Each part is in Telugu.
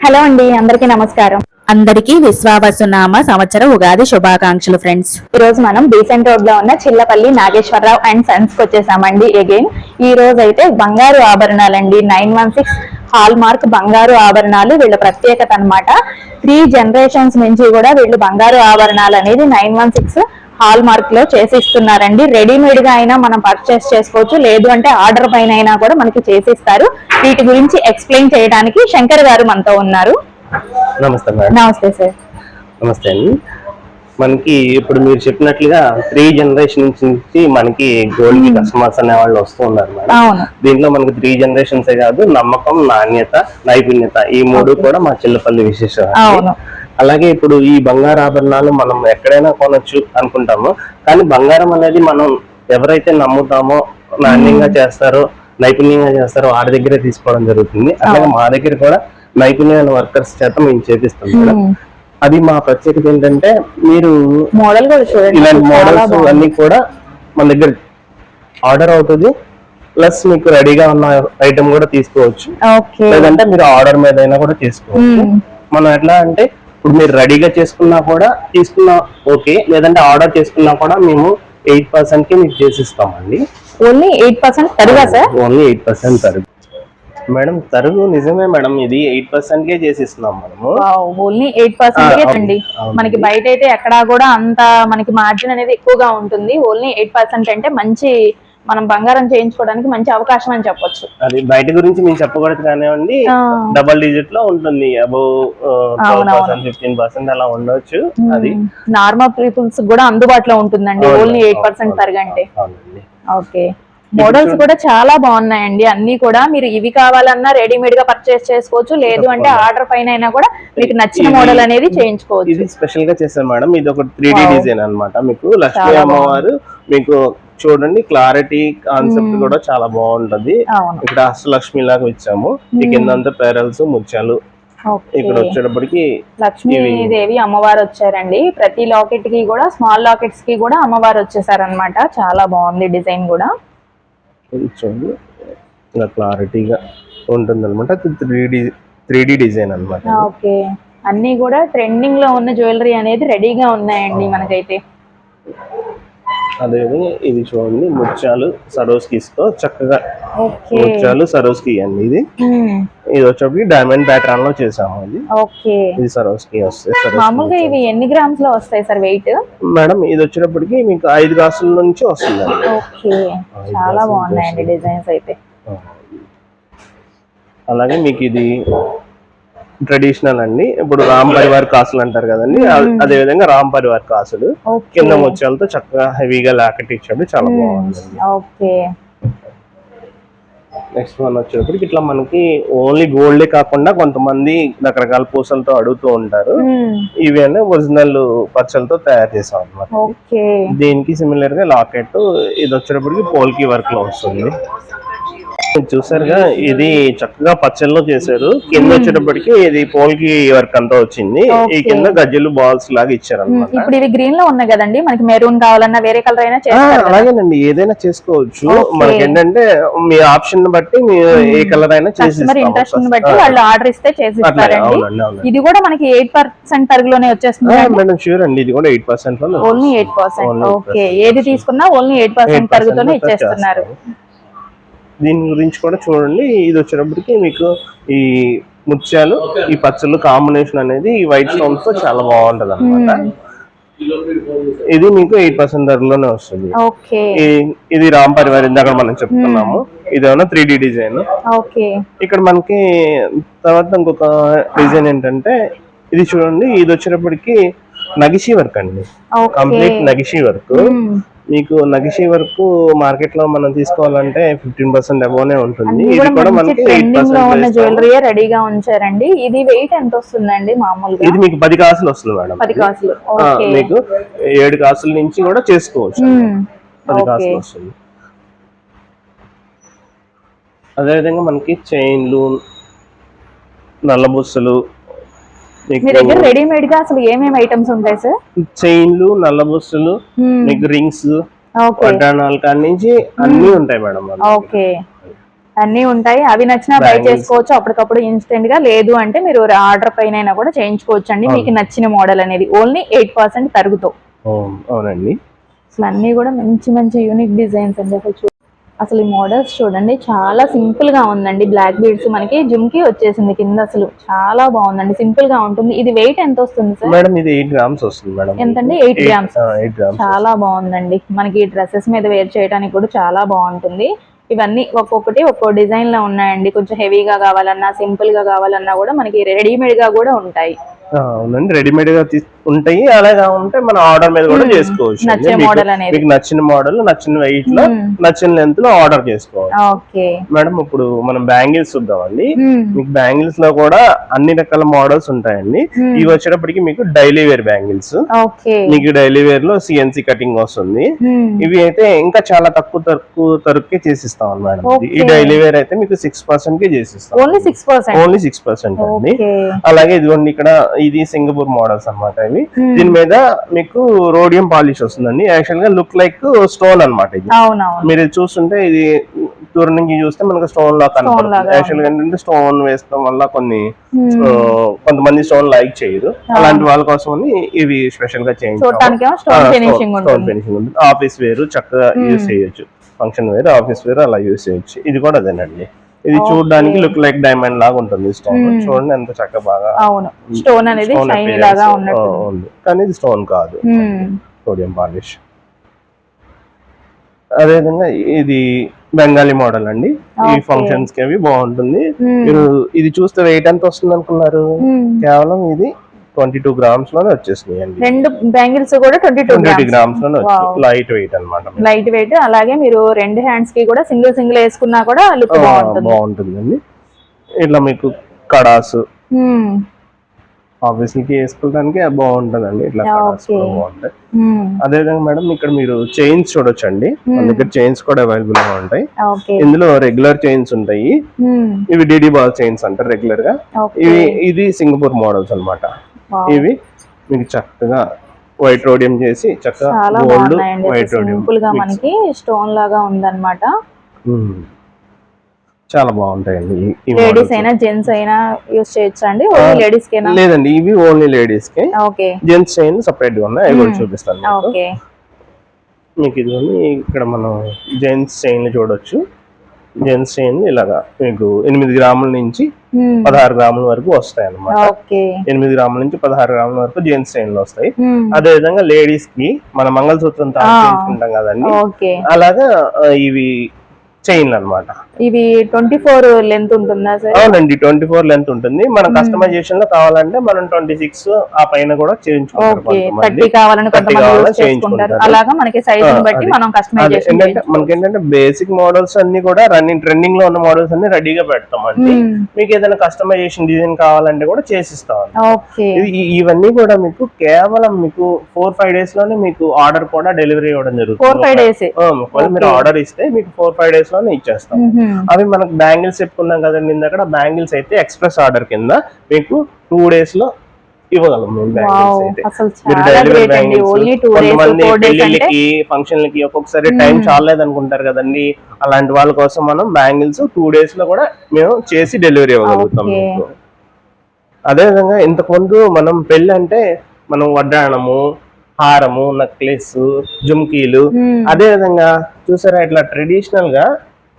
హలో అండి అందరికీ నమస్కారం. అందరికీ విశ్వావసునామ సంవత్సర ఉగాది శుభాకాంక్షలు ఫ్రెండ్స్. ఈ రోజు మనం బీసెంట్ రోడ్లో ఉన్న చిల్లపల్లి నాగేశ్వరరావు అండ్ సన్స్కి వచ్చేసామండి అగైన్ ఈ రోజు అయితే బంగారు ఆభరణాలండి nine one six hallmark బంగారు ఆభరణాలు వీళ్ళ ప్రత్యేకత అన్నమాట. త్రీ జనరేషన్స్ నుంచి కూడా వీళ్ళు బంగారు ఆభరణాలు అనేది నైన్ వన్ సిక్స్ హాల్ మార్క్లో చేసి ఇస్తున్నారండి రెడీమేడ్గా అయినా మనం పర్చేస్ చేసుకోవచ్చు. లేదు అంటే ఆర్డర్ పైన అయినా కూడా మనకి చేసిస్తారు. వీటి గురించి ఎక్స్ప్లెయిన్ చేయడానికి శంకర్ గారు మనతో ఉన్నారు. నమస్తే నమస్తే సార్. నమస్తే అండి. మనకి ఇప్పుడు మీరు చెప్పినట్లుగా త్రీ జనరేషన్ నుంచి మనకి గోల్డ్కి కస్టమర్స్ అనే వాళ్ళు వస్తూ ఉన్నారు మేడం. దీంట్లో మనకి త్రీ జనరేషన్స్ కాదు నమ్మకం నాణ్యత నైపుణ్యత ఈ మూడు కూడా మా చిల్లపల్లి విశేషం. అలాగే ఇప్పుడు ఈ బంగారు ఆభరణాలు మనం ఎక్కడైనా కొనొచ్చు అనుకుంటాము. కానీ బంగారం అనేది మనం ఎవరైతే నమ్ముతామో నాణ్యంగా చేస్తారో నైపుణ్యంగా చేస్తారో వారి దగ్గరే తీసుకోవడం జరుగుతుంది. అలాగే మా దగ్గర కూడా నైపుణ్యమైన వర్కర్స్ చేత మేము చేపిస్తాం మేడం. అది మా ప్రత్యేకత ఏంటంటే మీరు మోడల్ కూడా చూడండి. ఇలాంటి మోడల్స్. అన్ని కూడా మన దగ్గర ఆర్డర్ అవుతుంది. ప్లస్ మీకు రెడీగా ఉన్న ఐటమ్ కూడా తీసుకోవచ్చు. లేదంటే మీరు ఆర్డర్ మీద అయినా కూడా చేసుకోవచ్చు మ్మ్. మనం ఎట్లా అంటే ఇప్పుడు మీరు రెడీగా చేసుకున్నా కూడా తీసుకున్నా ఓకే లేదంటే ఆర్డర్ చేసుకున్నా కూడా మేము ఎయిట్ పర్సెంట్కి మీకు చేసిస్తామండి. ఓన్లీ ఎయిట్ పర్సెంట్ తరుగా సార్? ఓన్లీ ఎయిట్ పర్సెంట్ తరుగు మేడం తరుగు నిజమే మేడం ఇది ఎయిట్ పర్సెంట్ కే చేసిస్తున్నాం మనము. ఓన్లీ ఎయిట్ పర్సెంట్ అండి. మనకి బయట అయితే ఎక్కడా కూడా అంత మనకి మార్జిన్ అనేది ఎక్కువగా ఉంటుంది. ఓన్లీ ఎయిట్ పర్సెంట్ అంటే మంచి మనం బంగారం చేయించుకోవడానికి మంచి అవకాశం అని చెప్పొచ్చు. అది బయట గురించి మేము చెప్పకూడదు కానివ్వండి. డబల్ డిజిట్లో ఉంటుంది అబౌవ్ ఫిఫ్టీన్ పర్సెంట్ అలా ఉండొచ్చు అది. నార్మల్ పీపుల్స్ కూడా అందుబాటులో ఉంటుందండి ఓన్లీ ఎయిట్ పర్సెంట్ తరగంటే. ఓకే. మోడల్స్ కూడా చాలా బాగున్నాయండి అన్ని కూడా మీరు ఇవి కావాలన్నా రెడీమేడ్గా పర్చేస్ చేసుకోవచ్చు లేదు అంటే ఆర్డర్ పైన అయినా కూడా మీకు నచ్చిన మోడల్ అనేది చేయించుకోవచ్చు. ఇది స్పెషల్గా చేశాను మేడం ఇది ఒక త్రీ. డిజైన్ అన్నమాట మీకు. లక్ష్మీ అమ్మవారు మీకు చూడండి క్లారిటీ కాన్సెప్ట్ కూడా చాలా బాగుంటది. ఇక్కడ అష్టలక్ష్మి లాగా ఇచ్చాము. ఈ కింద అంతా పెరల్స్ ముత్యాలు ఇక్కడ వచ్చేటప్పటికి లక్ష్మీదేవి అమ్మవారు వచ్చారండి. ప్రతి లాకెట్కి కూడా స్మాల్ లాకెట్స్కి కూడా అమ్మవారు వచ్చేసారనమాట చాలా బాగుంది డిజైన్ కూడా. ఇది చూడండి. ఇలా క్లారిటీగా ఉంటుంది అనమాట త్రీ డి డిజైన్ అనమాట ఓకే. అన్ని కూడా ట్రెండింగ్లో ఉన్న జ్యువెలరీ అనేది రెడీగా ఉన్నాయండి మనకైతే. అదేవిధంగా ఇది చూడండి ముత్యాలు సరోస్కీస్తో చక్కగా ముత్యాలు సరోస్కి అండి ఇది. ఇది వచ్చేప్పటికి డైమండ్ ప్యాటర్న్లో చేసాము ఇది. ఓకే. ఇది సరోస్కి వస్తాయి మామూలుగా ఇవి ఎన్ని గ్రామ్స్లో వస్తాయి సార్ వెయిట్ మేడం ఇది వచ్చేటప్పటికి మీకు ఐదు గ్లాసుల నుంచి వస్తుందండి. ఓకే. చాలా బాగున్నాయండి డిజైన్స్ అయితే. అలాగే మీకు ఇది ట్రెడిషనల్ అండి. ఇప్పుడు రామ్ పరివార్ కాసులు అంటారు కదండి. అ- అదే విధంగా రామ్ పరివార్ కాసులు కింద ముత్యాలతో చక్కగా హెవీగా లాకెట్ ఇచ్చాడు. చాలా బాగుందండి. ఓకే నెక్స్ట్ వన్ వచ్చేటప్పటికి ఇట్లా మనకి ఓన్లీ గోల్డే కాకుండా కొంతమంది రకరకాల పూసలతో అడుగుతూ ఉంటారు. ఇవి అనే ఒరిజినల్ పచ్చలతో తయారు చేసాం అన్నమాట ఓకే దీనికి సిమిలర్గా లాకెట్. ఇది వచ్చేటప్పటికి పోల్కి వర్క్లో వస్తుంది. చూసారుగా ఇది చక్కగా పచ్చల్లో చేశారు. కింద వచ్చేటప్పటికి ఇది పోల్కి వర్క్ అంతా వచ్చింది. ఈ. కింద గజ్జలు బాల్స్ లాగా ఇచ్చారు అనమాట ఇప్పుడు ఇవి గ్రీన్లో ఉన్నాయి కదండి. మనకి మెరూన్ కావాలన్నా వేరే కలర్ అయినా. అలాగేనండి. ఏదైనా చేసుకోవచ్చు. మనకి ఏంటంటే మీ ఆప్షన్ బట్టి ఏ కలర్ అయినా చేసి ఇంట్రెస్ట్ని బట్టి వాళ్ళు ఆర్డర్ ఇస్తే చేసి ఇది కూడా మనకి ఎయిట్ పర్సెంట్ తరుగులోనే వచ్చేస్తుంది మేడం షూర్ అండి. ఇది కూడా eight percent only eight percent Only 8%. Okay ఏది తీసుకున్నా ఓన్లీ ఎయిట్ పర్సెంట్ తరుగుతోనే ఇచ్చేస్తున్నారు దీని గురించి కూడా చూడండి. ఇది వచ్చేటప్పటికి మీకు ఈ ముత్యాలు ఈ పచ్చళ్ళు కాంబినేషన్ అనేది ఈ వైట్ స్టోన్స్తో చాలా బాగుంటది అనమాట ఇది మీకు ఎయిట్ పర్సెంట్ ధరలోనే వస్తుంది. ఇది రామ్ పరివార్ ఇందాక మనం చెప్తున్నాము. ఇదేమన్నా త్రీ డి డిజైన్. ఓకే. ఇక్కడ మనకి తర్వాత ఇంకొక డిజైన్ ఏంటంటే ఇది చూడండి. ఇది వచ్చేటప్పటికి నగిషి వర్క్ అండి. కంప్లీట్ నగిషి వర్క్. మీకు నగిషి వర్క్ మార్కెట్లో మనం తీసుకోవాలంటే ఫిఫ్టీన్ పర్సెంట్ అబోనే ఉంటుంది. ఇది కూడా మనకి జ్యువెలరీ రెడీగా ఉంచారండి. ఇది వెయిట్ ఎంత వస్తుందండి మామూలుగా? ఇది మీకు పది కాసులు వస్తుంది మేడం. పది కాసులు. మీకు ఏడు కాసుల నుంచి కూడా చేసుకోవచ్చు. పది కాసులు వస్తుంది. అదేవిధంగా మనకి చైన్లు నల్లబుస్సులు మీ దగ్గర రెడీమేడ్గా అసలు ఏమేమి ఐటమ్స్ ఉంటాయి సార్ చైన్లు నల్లబుస్సులు మ్మ్. మీకు రింగ్స్ ఓకే వడ్డాణాల కాడి నుంచి అన్ని ఉంటాయి మేడం. ఓకే అన్ని ఉంటాయి. అవి నచ్చినా బై. చేసుకోవచ్చు. అప్పటికప్పుడు ఇన్స్టెంట్గా లేదు అంటే మీరు ఆర్డర్ పైన కూడా చేయించుకోవచ్చు అండి మీకు నచ్చిన మోడల్ అనేది. ఓన్లీ ఎయిట్ పర్సెంట్ తరుగుతో అవును- అవునండి. అసలు అన్ని కూడా మంచి మంచి యూనిక్ డిజైన్స్ అండి. అసలు అసలు ఈ మోడల్స్ చూడండి చాలా సింపుల్గా ఉందండి. బ్లాక్ బీడ్స్ మనకి జుమ్కి వచ్చేసింది కింద అసలు. చాలా బాగుందండి సింపుల్గా ఉంటుంది. ఇది వెయిట్ ఎంత వస్తుంది సార్? మేడం ఇది ఎయిట్ గ్రామ్స్ వస్తుంది మేడం. ఎంతండి? ఎయిట్ గ్రామ్స్ చాలా బాగుందండి. మనకి డ్రెస్సెస్ మీద వేర్ చేయడానికి కూడా చాలా బాగుంటుంది. ఇవన్నీ ఒక్కొక్కటి ఒక్కో డిజైన్లో ఉన్నాయండి. కొంచెం హెవీగా కావాలన్నా సింపుల్గా కావాలన్నా కూడా మనకి రెడీమేడ్గా కూడా ఉంటాయి. అవునండి. రెడీమేడ్గా ఉంటాయి అలాగా ఉంటే మన ఆర్డర్ మీద కూడా. చేసుకోవచ్చు మీకు- నచ్చిన మోడల్ నచ్చిన వెయిట్లో. నచ్చిన లెంత్లో ఆర్డర్ చేసుకోవచ్చు మేడం ఇప్పుడు మనం బ్యాంగిల్స్ చూద్దామండి. మీకు బ్యాంగిల్స్లో కూడా అన్ని రకాల మోడల్స్ ఉంటాయండి. ఇవి వచ్చేటప్పటికి మీకు డైలీ వేర్ బ్యాంగిల్స్ మీకు డైలీ వేర్లో సిఎన్సి కటింగ్ వస్తుంది. ఇవి అయితే ఇంకా చాలా తక్కువ తక్కువ తరుకే చేసిస్తాం ఇది. ఈ. డైలీ వేర్ అయితే మీకు సిక్స్ పర్సెంట్కి చేసిస్తాం ఓన్లీ సిక్స్ పర్సెంట్ అండి అలాగే ఇదిగోండి ఇక్కడ ఇది సింగపూర్ మోడల్స్ అన్నమాట ఇవి Hmm. దీని మీద మీకు రోడియం పాలిష్ వస్తుందండి. యాక్చువల్గా లుక్ లైక్ స్టోన్ అన్నమాట ఇది. మీరు చూస్తుంటే ఇది దూరం నుంచి చూస్తే మనకు స్టోన్ లా కనపడుతుంది. యాక్చువల్గా ఏంటంటే స్టోన్ వేయడం వల్ల కొన్ని కొంతమంది స్టోన్ లైక్ చేయరు. అలాంటి వాళ్ళ కోసం ఇవి స్పెషల్గా స్టోన్ ఫినిషింగ్ ఉంటుంది. ఆఫీస్ వేరు చక్కగా యూస్ చేయొచ్చు. ఫంక్షన్ వేరు ఆఫీస్ వేరు అలా యూస్ చేయొచ్చు. ఇది కూడా అదేనండి. ఇది చూడడానికి లుక్ లైక్ డైమండ్ లాగా ఉంటుంది స్టోన్ Hmm. చూడండి ఎంత చక్కగా బాగా అవును. స్టోన్ అనేది షైనీ లాగా ఉన్నట్టు ఉంది. కానీ ఇది స్టోన్ కాదు. సోడియం పాలిష్ అదేవిధంగా ఇది బెంగాలీ మోడల్ అండి. ఈ. ఫంక్షన్స్కి అవి బాగుంటుంది. మ్మ్. మీరు ఇది చూస్తే వెయిట్ ఎంత వస్తుంది అనుకున్నారు. కేవలం ఇది ట్వంటీ టూ గ్రామ్స్లోనే వచ్చేసినాయి అండి రెండు బ్యాంగిల్స్ కూడా ట్వంటీ టూ ట్వంటీ గ్రామ్స్. లోనే లైట్ వెయిట్ అనమాట లైట్ వెయిట్ అలాగే మీరు రెండు హ్యాండ్స్కి కూడా సింగిల్ సింగిల్ వేసుకున్నా కూడా లుక్ బాగుంటుంది. బాగుంటుందండి. ఇట్లా మీకు కడాస్ వేసుకోవడానికి బాగుంటుందండి. ఇట్లా బాగుంటాయి. మ్మ్. అదేవిధంగా మేడం ఇక్కడ మీరు చైన్స్ చూడొచ్చండి. మన దగ్గర చైన్స్ కూడా అవైలబుల్గా ఉంటాయి. ఇందులో రెగ్యులర్ చైన్స్ ఉంటాయి. ఇవి డిడి బాల్ చైన్స్ అంటారు రెగ్యులర్గా. ఇవి ఇది సింగపూర్ మోడల్స్ అన్నమాట. Wow. ఇవి మీకు చక్కగా వైట్ రోడియం చేసి చక్కగా గోల్డ్ వైట్ రోడియం సింపుల్గా మనకి స్టోన్ లాగా ఉందన్నమాట. చాలా బాగుంటాయండి లేడీస్. అయినా జెంట్స్ అయినా యూస్ చేయొచ్చా అండి ఓన్లీ లేడీస్ కేనా? లేదండి ఇవి ఓన్లీ లేడీస్కి. ఓకే. జెంట్స్ చైన్ సపరేట్గా ఉన్నాయి. అవి కూడా చూపిస్తాను మీకు. ఓకే. మీకు ఇదిగోండి ఇక్కడ మనం జెంట్స్ చైన్ చూడొచ్చు. జెంట్స్ చైన్ ఇలాగా మీకు ఎనిమిది గ్రాముల నుంచి. పదహారు గ్రాముల వరకు వస్తాయి అన్నమాట ఓకే. ఎనిమిది గ్రాముల నుంచి పదహారు గ్రాముల వరకు జెంట్స్ చైన్లు వస్తాయి. అదే విధంగా లేడీస్కి మన మంగళసూత్రం తాగించుకుంటాం కదండి. అలాగా ఇవి చైన్లు అన్నమాట. ఇవి ట్వంటీ ఫోర్ లెంత్ ఉంటుందా సార్? అవునండి ట్వంటీ ఫోర్ లెంత్ ఉంటుంది. మన కస్టమైజేషన్లో కావాలంటే మనం ట్వంటీ సిక్స్ ఆ పైన కూడా చేయించుకుంటారు ఓకే కొంతమంది. థర్టీ కావాలని 30 కొంతమంది కావాలని యూస్ చేసుకుంటారు. చేయించుకుంటారు. అలాగా మనకి సైజ్ ఆ, బట్టి అది. మనం అదే, కస్టమైజేషన్ ఏంటంటే మనకి ఏంటంటే బేసిక్ మోడల్స్ అన్ని కూడా రన్నింగ్ ట్రెండింగ్లో ఉన్న మోడల్స్ అన్ని రెడీగా పెడతామండి మీకు ఏదైనా కస్టమైజేషన్ డిజైన్ కావాలంటే కూడా చేసిస్తాం ఇది ఇవన్నీ కూడా మీకు కేవలం మీకు ఫోర్ ఫైవ్ డేస్లోనే మీకు ఆర్డర్ కూడా డెలివరీ ఇవ్వడం జరుగుతుంది. ఫోర్ ఫైవ్ డేస్ మీరు ఆర్డర్ ఇస్తే మీకు ఫోర్ ఫైవ్ డేస్ లోనే ఇచ్చేస్తాం. అవి మనకు బ్యాంగిల్స్ చెప్పుకున్నాం కదండి ఇందాక బ్యాంగిల్స్ అయితే ఎక్స్ప్రెస్ ఆర్డర్ కింద మీకు టూ డేస్లో ఇవ్వగలం మేము బ్యాంగిల్స్ అయితే. మీరు చాలా డైలీ గ్రేట్ అండి. ఓన్లీ టూ డేస్ కొంతమంది పెళ్ళిళ్ళకి ఫంక్షన్లకి ఒక్కొక్కసారి టైం చాలలేదు అనుకుంటారు కదండి. అలాంటి వాళ్ళ కోసం మనం బ్యాంగిల్స్ టూ డేస్లో కూడా మేము చేసి డెలివరీ ఇవ్వగలుగుతాం అదే విధంగా ఇంతకు ముందు మనం పెళ్ళి అంటే మనం వడ్డాణము హారము నెక్లెస్ జుమ్కీలు. అదే విధంగా చూసారా ఇట్లా ట్రెడిషనల్గా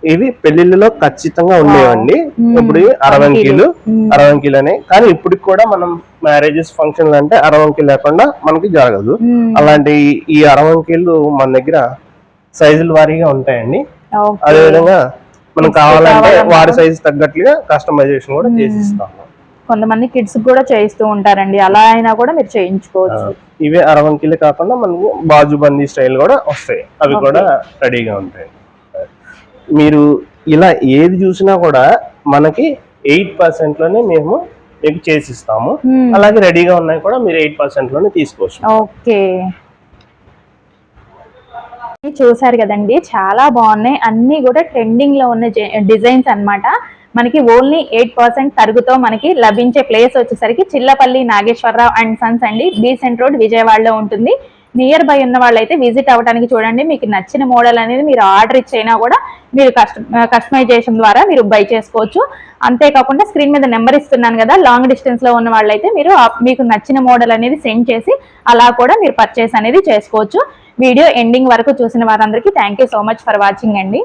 ఇవి పెళ్ళిళ్ళలో ఖచ్చితంగా ఉండేవండి. ఇప్పుడు అరవంకీలు. అరవంకీలు అని కానీ ఇప్పటికి కూడా మనం మ్యారేజెస్ ఫంక్షన్లు అంటే అరవంకీ లేకుండా మనకి జరగదు. అలాంటి ఈ- అరవంకీలు మన దగ్గర సైజుల వారీగా ఉంటాయండి. అదే విధంగా మనం Kids కి కావాలంటే వారి సైజు తగ్గట్లుగా కస్టమైజేషన్ కూడా చేసిస్తాము కొంతమంది కిడ్స్ కూడా చేయిస్తూ ఉంటారండి. అలా అయినా కూడా మీరు చేయించుకోవచ్చు. ఇవే అరవంకీలే కాకుండా మనకు బాజుబందీ స్టైల్ కూడా వస్తాయి. అవి కూడా రెడీగా ఉంటాయి. మీరు ఇలా ఏది చూసినా కూడా మనకి ఎయిట్ పర్సెంట్లోనే మేము మీకు చేసిస్తాము. అలాగే రెడీగా ఉన్నాయి కూడా మీరు ఎయిట్ పర్సెంట్లోనే తీసుకోవచ్చు. ఓకే. చూసారు కదండి చాలా బాగున్నాయి. అన్ని కూడా ట్రెండింగ్లో ఉన్న డిజైన్స్ అన్నమాట. మనకి ఓన్లీ ఎయిట్ పర్సెంట్ తరుగుతో మనకి లభించే ప్లేస్ వచ్చేసరికి చిల్లపల్లి నాగేశ్వరరావు అండ్ సన్స్ అండి. బీసెంట్ రోడ్ విజయవాడలో ఉంటుంది. నియర్ బై ఉన్న వాళ్ళైతే విజిట్ అవ్వడానికి చూడండి. మీకు నచ్చిన మోడల్ అనేది మీరు ఆర్డర్ ఇచ్చైనా కూడా మీరు కస్ట కస్టమైజేషన్ ద్వారా మీరు బై చేసుకోవచ్చు. అంతేకాకుండా స్క్రీన్ మీద నెంబర్ ఇస్తున్నాను కదా లాంగ్ డిస్టెన్స్లో ఉన్న వాళ్ళైతే మీరు మీకు నచ్చిన మోడల్ అనేది సెండ్ చేసి అలా కూడా మీరు పర్చేస్ అనేది చేసుకోవచ్చు. వీడియో ఎండింగ్ వరకు చూసిన వారందరికీ thank you so much for watching అండి.